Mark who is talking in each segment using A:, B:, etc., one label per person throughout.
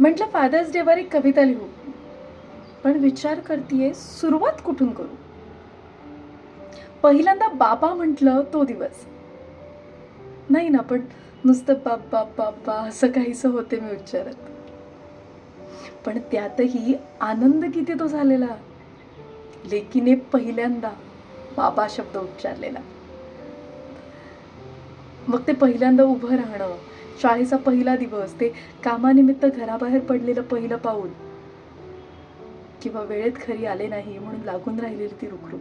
A: म्हटलं फादर्स डेवर एक कविता लिहू. पण विचार करतीये सुरुवात कुठून करू? पहिल्यांदा बाबा म्हटलं तो दिवस. नाही ना पण नुसतं बाप बाप बाप्पा असं काहीसं होते मी उच्चारत पण त्यातही आनंद किती तो झालेला. लेकीने पहिल्यांदा बाबा शब्द उच्चारलेला. मग ते पहिल्यांदा उभं राहणं शाळेचा पहिला दिवस. ते कामानिमित्त घराबाहेर पडलेलं पहिलं पाऊल. किंवा वेळेत घरी आले नाही म्हणून लागून राहिलेली ती रुखरुख.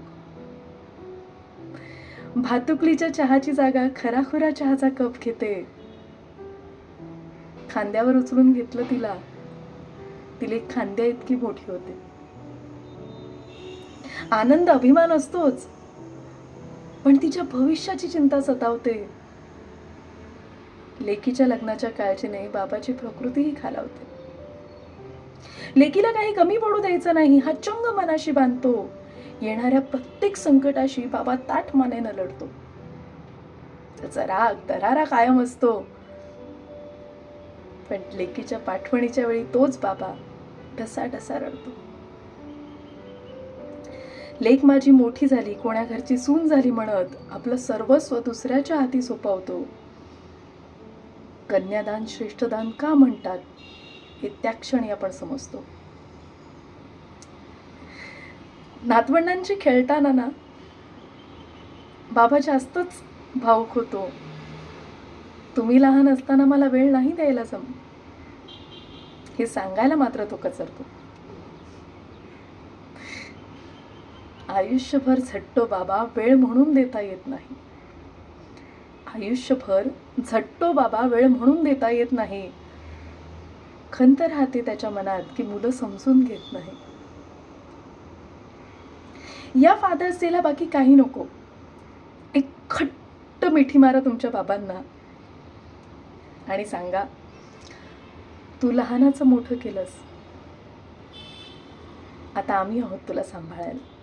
A: भातुकलीच्या चहाची जागा खराखुरा चहाचा कप घेते. खांद्यावर उचलून घेतलं तिला. तिले खांद्या इतकी मोठी होते. आनंद अभिमान असतोच. पण तिच्या भविष्याची चिंता सतावते. लेकीच्या लग्नाच्या काळजीने बाबाची प्रकृतीही खालावते. लेकीला काही कमी पडू द्यायचं नाही हा चंग मनाशी बांधतो. येणाऱ्या प्रत्येक संकटाशी बाबा ताठ मानेनं लढतो. त्याचा राग दरारा कायम असतो. पण लेकीच्या पाठवणीच्या वेळी तोच बाबा ढसा ढसा रडतो. लेक माझी मोठी झाली कोण्या घरची सून झाली म्हणत आपलं सर्वस्व दुसऱ्याच्या हाती सोपवतो. कन्यादान श्रेष्ठदान का म्हणतात हे त्या क्षणी आपण समजतो. नातवंडांशी खेळताना ना बाबा जास्तच भाऊक होतो. तुम्ही लहान असताना मला वेळ नाही द्यायला जम. हे सांगायला मात्र तो कचरतो. आयुष्यभर झट्टो बाबा वेळ म्हणून देता येत नाही. आयुष्यभर झट्टो बाबा वेळ म्हणून देता येत नाही. खंत राहते त्याच्या मनात की मुलं समजून घेत नाही. या फादर्स डेला बाकी काही नको. एक खट्ट मिठी मारा तुमच्या बाबांना. आणि सांगा तू लहानाचं मोठं केलंस. आता आम्ही आहोत तुला सांभाळायला.